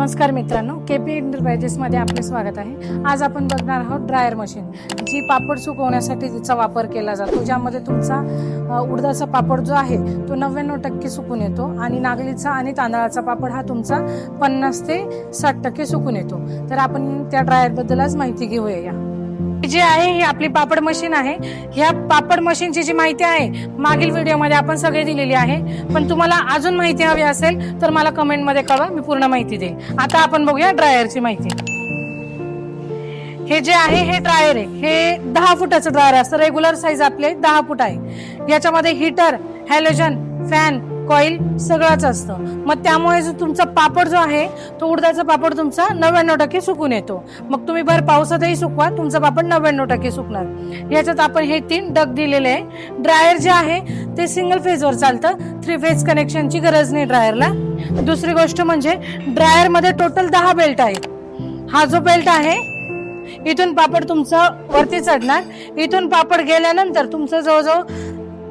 नमस्कार मित्रांनो के पी एंटरप्राइजेसमध्ये आपले स्वागत आहे. आज आपण बघणार आहोत ड्रायर मशीन जी पापड सुकवण्यासाठी तिचा वापर केला जातो ज्यामध्ये तुमचा उडदाचा पापड जो आहे तो नव्याण्णव टक्के सुकून येतो आणि नागलीचा आणि तांदळाचा पापड हा तुमचा पन्नास ते साठ टक्के सुकून येतो. तर आपण त्या ड्रायरबद्दल आज माहिती घेऊया. या जी आहे ही आपली पापड मशीन आहे. ह्या पापड मशीनची जी माहिती आहे मागील व्हिडिओमध्ये आपण सगळे दिलेली आहे. पण तुम्हाला अजून माहिती हवी असेल तर मला कमेंटमध्ये कळवा मी पूर्ण माहिती देईल आता आपण बघूया ड्रायरची माहिती. हे जे आहे हे ड्रायर आहे. हे दहा फुटाचं ड्रायर असतं रेग्युलर साईज आपले दहा फूट आहे. याच्यामध्ये हीटर हॅलोजन फॅन कॉईल सगळंच असतं. मग त्यामुळे जो तुमचा पापड जो आहे तो उडदाचा पापड तुमचा नव्याण्णव टक्के सुकून येतो. मग तुम्ही भर पावसातही सुकवा तुमचा पापड नव्याण्णव टक्के सुकणार. याच्यात आपण हे तीन डग दिलेले आहे. ड्रायर जे आहे ते सिंगल फेजवर चालतं. थ्री फेज कनेक्शनची गरज नाही ड्रायरला दुसरी गोष्ट म्हणजे ड्रायरमध्ये टोटल दहा बेल्ट आहेत. हा जो बेल्ट आहे इथून पापड तुमचं वरती चढणार. इथून पापड गेल्यानंतर तुमचं जवळजवळ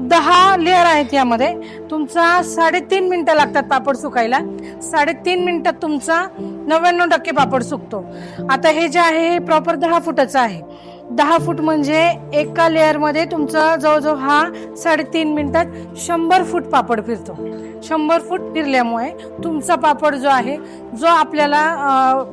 दहा लेअर आहेत यामध्ये. तुमचा साडेतीन मिनिटं लागतात पापड सुकायला. साडेतीन मिनिटात तुमचा नव्याण्णव टक्के पापड सुकतो. आता हे जे आहे हे प्रॉपर दहा फुटाचं आहे. दहा फूट म्हणजे एका लेअरमध्ये तुमचा जवळजवळ हा साडेतीन मिनिटात शंभर फूट पापड फिरतो. शंभर फूट फिरल्यामुळे तुमचा पापड जो आहे जो आपल्याला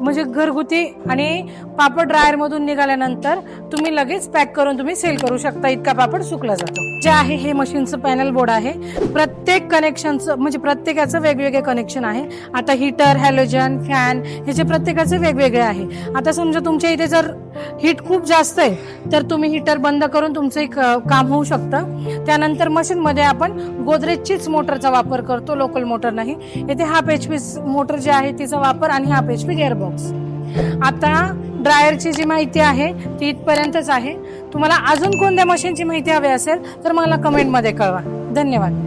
म्हणजे घरगुती आणि पापड ड्रायरमधून निघाल्यानंतर तुम्ही लगेच पॅक करून तुम्ही सेल करू शकता. इतका पापड सुकला जातो. जे आहे हे मशीनचं पॅनल बोर्ड आहे. प्रत्येक कनेक्शनचं म्हणजे प्रत्येकाचं वेगवेगळे कनेक्शन आहे. आता हीटर हॅलोजन फॅन ह्याचे प्रत्येकाचे वेगवेगळे आहे. आता समजा तुमच्या इथे जर हीट खूप जास्त आहे. तर तुम्ही हीटर बंद करून तुमचं एक काम होऊ शकतं. त्यानंतर मशीनमध्ये आपण गोदरेजचीच मोटरचा वापर करतो लोकल मोटर नाही. येथे हाफ एच पी मोटर जे आहे तिचा वापर आणि हाफ एच पी गेअरबॉक्स आता ड्रायरची जी माहिती आहे ती इथपर्यंतच आहे. तुम्हाला अजून कोणत्या मशीनची माहिती हवी असेल तर मला कमेंटमध्ये कळवा. धन्यवाद.